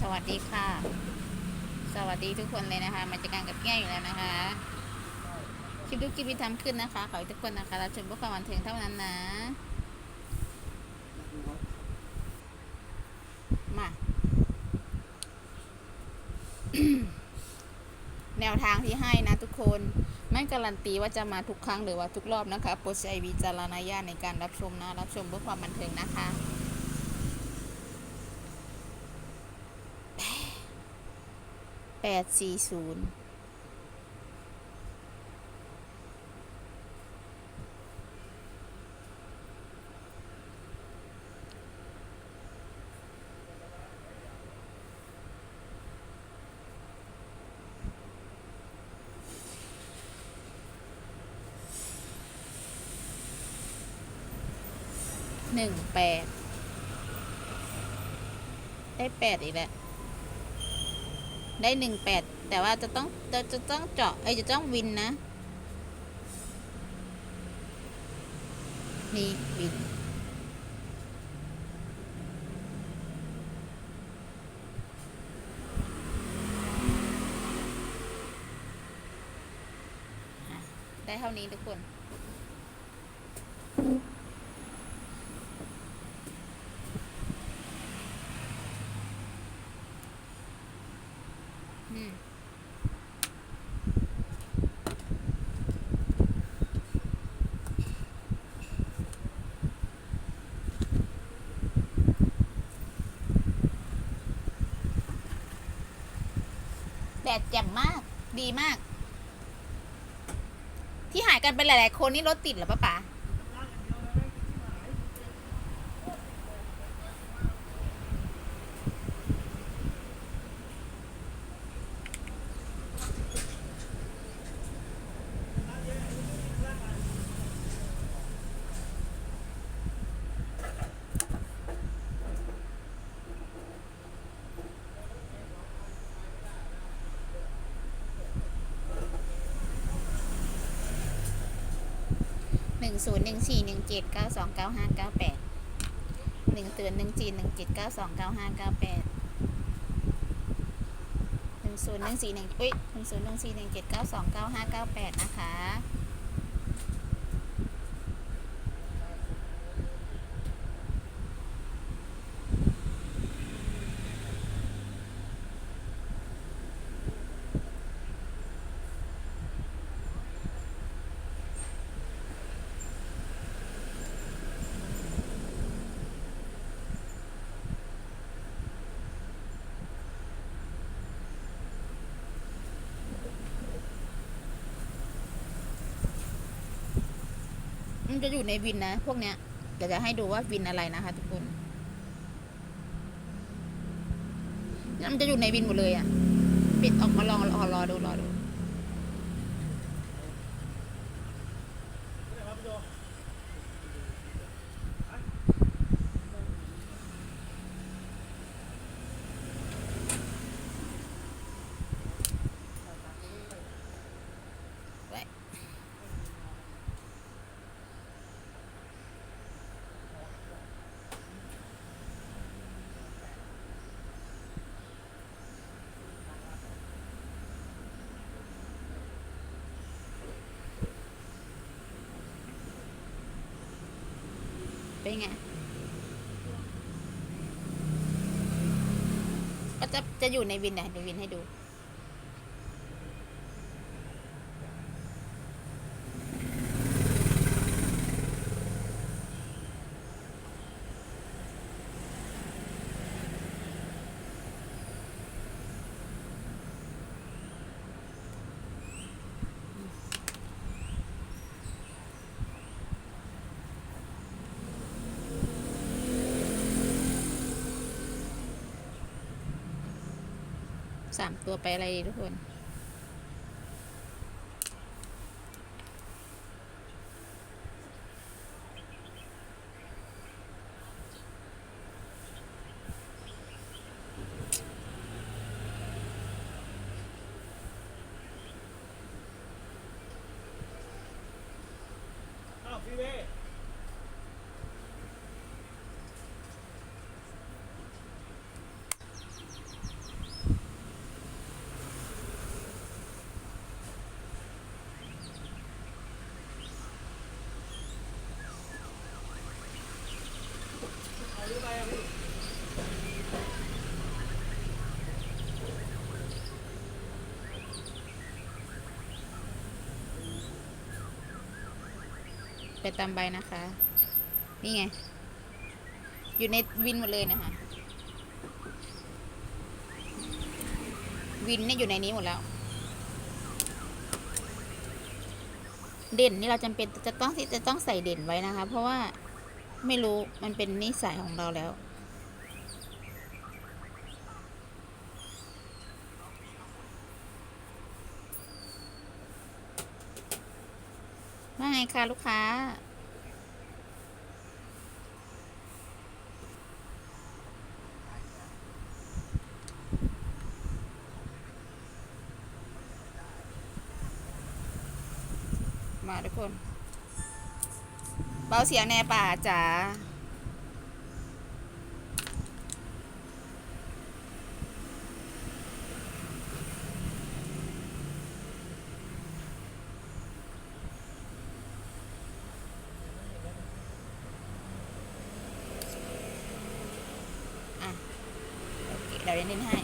สวัสดีค่ะ สวัสดีทุกคนเลยนะคะมาจากการกับแก้วอยู่แล้วนะคะ คลิปทุกคลิปที่ทำขึ้นนะคะ ขอให้ทุกคนนะคะรับชมพื่อความบันเทิงเท่านั้นนะ มา แนวทางที่ให้นะทุกคนไม่การันตีว่าจะมาทุกครั้งหรือว่าทุกรอบนะคะโปรดใช้วิจารณญาณในการรับชมนะ รับชมเพื่อความบันเทิงนะคะ แปดสี่ศูนย์หนึ่งแปดได้แปดอีกแล้ว ได้หนึ่งแปดแต่ว่าจะต้องจะจะต้องเจาะไอยจะต้องวินนะ นี่วิน ได้เท่านี้ทุกคน แดดแจ่มมาก ดีมาก ที่หายกันไปหลาย ๆ คนนี่รถติดเหรอป้าป๋าห นึ่งศูนย์หนึ่งสี่หนึ่งเจ็ดเก้าสองเก้าห้าเก้าแปดหนึ่งเตือนหนึ่งจีนหนึ่งเจ็ดเก้าสองเก้าห้าเก้าแปดหนึ่งศูนย์หนึ่งสี่หนึ่งอุ้ยหนึ่งศูนย์หนึ่งสี่หนึ่งเจ็ดเก้าสองเก้าห้าเก้าแปดนะคะ จะอยู่ในวินนะ พวกเนี้ยเดี๋ยวจะให้ดูว่าวินอะไรนะคะ ทุกคนนี่มันจะอยู่ในวินหมดเลยอะ่ะปิดออกมาลองรอรอดูรอดู ไว้ ไงก็จะจะอยู่ในวินไหนเดี๋ยววินให้ดู สามตัวไปอะไรทุกคน อ้าวพี่เว่ ไปตามใบนะคะ นี่ไง อยู่ในวินหมดเลยนะคะ วินเนี่ยอยู่ในนี้หมดแล้ว เด่นนี่เราจำเป็นจะต้องที่จะต้องใส่เด่นไว้นะคะ เพราะว่าไม่รู้มันเป็นนิสัยของเราแล้ว ไงคะลูกค้า มาทุกคน เบาเสียงแน่ป่าจ๋า อะ โอเค เดี๋ยวเรนเล่นให้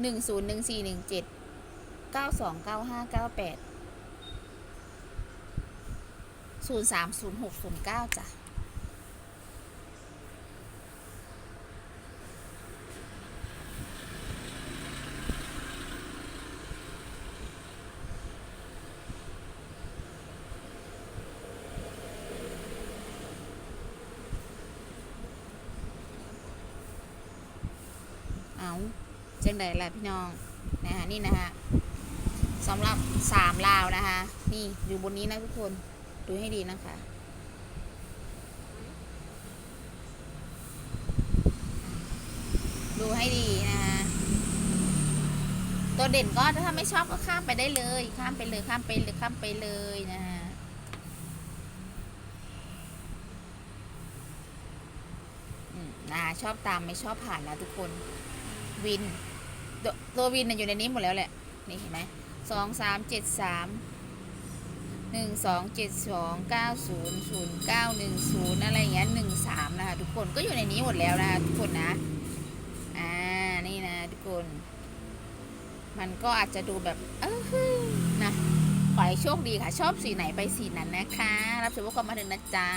หนึ่งศูนย์หนึ่งสี่หนึ่งเจ็ด เก้าสองเก้าห้าเก้าแปด ศูนย์สามศูนย์หกศูนย์เก้าจ้ะ เอาจังใดล่ะพี่น้องนะคะนี่นะคะสำหรับสามลาวนะคะ นี่อยู่บนนี้นะทุกคนดูให้ดีนะคะดูให้ดีนะคะตัวเด่นก็ถ้าไม่ชอบก็ข้ามไปได้เลย ข้ามไปเลยข้ามไปเลยข้ามไปเลยนะคะอืมนะชอบตามไม่ชอบผ่านนะทุกคน วิน ตัววินน่ะอยู่ในนี้หมดแล้วแหละ นี่เห็นไหมสองสามเจ็ดสามหนึ่งสองเจ็ดสองเก้าศูนย์ศูนย์เก้าหนึ่งศูนย์อะไรอย่างเงี้ยหนึ่งสามนะคะทุกคนก็อยู่ในนี้หมดแล้วนะคะทุกคนนะ อ่า นี่นะทุกคน มันก็อาจจะดูแบบ เออฮึนะขอให้โชคดีค่ะ ชอบสีไหนไปสีนั้นนะคะ รับชมพวกความมาถึงนะจ๊ะ